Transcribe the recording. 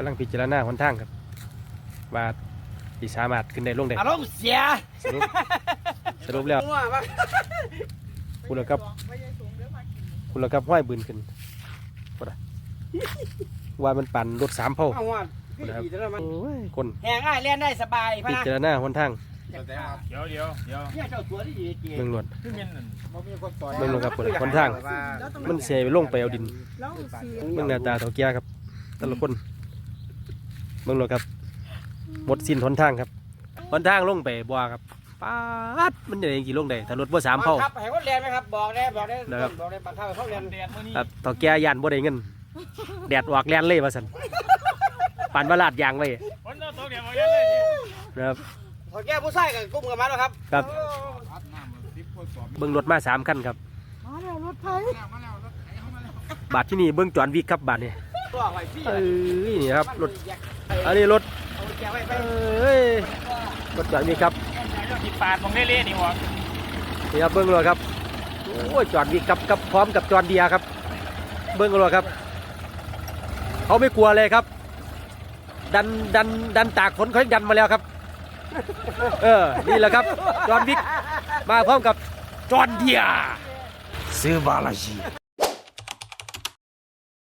กำลังพิจารณาหนทางครับว่าสิสามารถขึ้นได้ลงได้อารมณ์เสียสรุปสรุปแล้วง่วงปะคุณละครับคุณละครับห้อยบืนขึ้นบ่ได้ว่ามันปั่นรถสามเผ่าเอาว่าบ่ได้ครับขี่แล้วมันโอ้ยคนแหงง่ายเล่นได้สบายพะพินะจารณาหนทางเดี๋ยวเดี๋ยวเดี๋ยวเนี่ยเจ้าตัวที่ดีเกียเมืองหลวดขึ้นเงินนั่นบ่มีคนต่อยเมืองหลวงครับหนทาง มันเสียไปลงไปเอาดินแล้วสีเมืองหน้าตาเถาแก่ครับแต่ละคน เมืองหลวงครับหมดสิ้นหนทางครับหนทางลงไปบ่อครับป๊าดมันจะได้กี่ลงได้ถ้ารถบ่สามเผ่าบังคับให้คนเรียนไหมครับบอกได้บอกได้นะครับบอกได้บังคับให้เขาเรียนเดือนมื่อนี้ครับเถาแก่ยันบ่ได้เงินแดดออกแล่นเลยว่าซั่นปั่นมาลาดยางไว้คนเราตัวเดียวมาเยอะเลยนะครับพอแก้ผู้ชายกับกุ้มกับมันแล้วครับ ครับโอ้เบิ่งรถมาสามคันครับ มาแล้วรถไถบาทที่นี่เบิ่งจอนวิกครับบาทนี่ตัวไว้พี่เอ้ยนี่ครับรถ อันนี้รถเอาแก้ไว้ไปเอ้ยรถจอนวิกครับที่ปาดมองเล่ๆนี่หว่านี่ครับเบิ้งเลยครับโอ้ยจอดวิกกับกับพร้อมกับจอดเดียครับ เบิ้งเลยครับ เขาไม่กลัวเลยครับ ดันดันดันตากฝนเขายังดันมาแล้วครับ เออนี่แหละครับจอดวิกมาพร้อมกับจอดเดียซื้อบาลาชี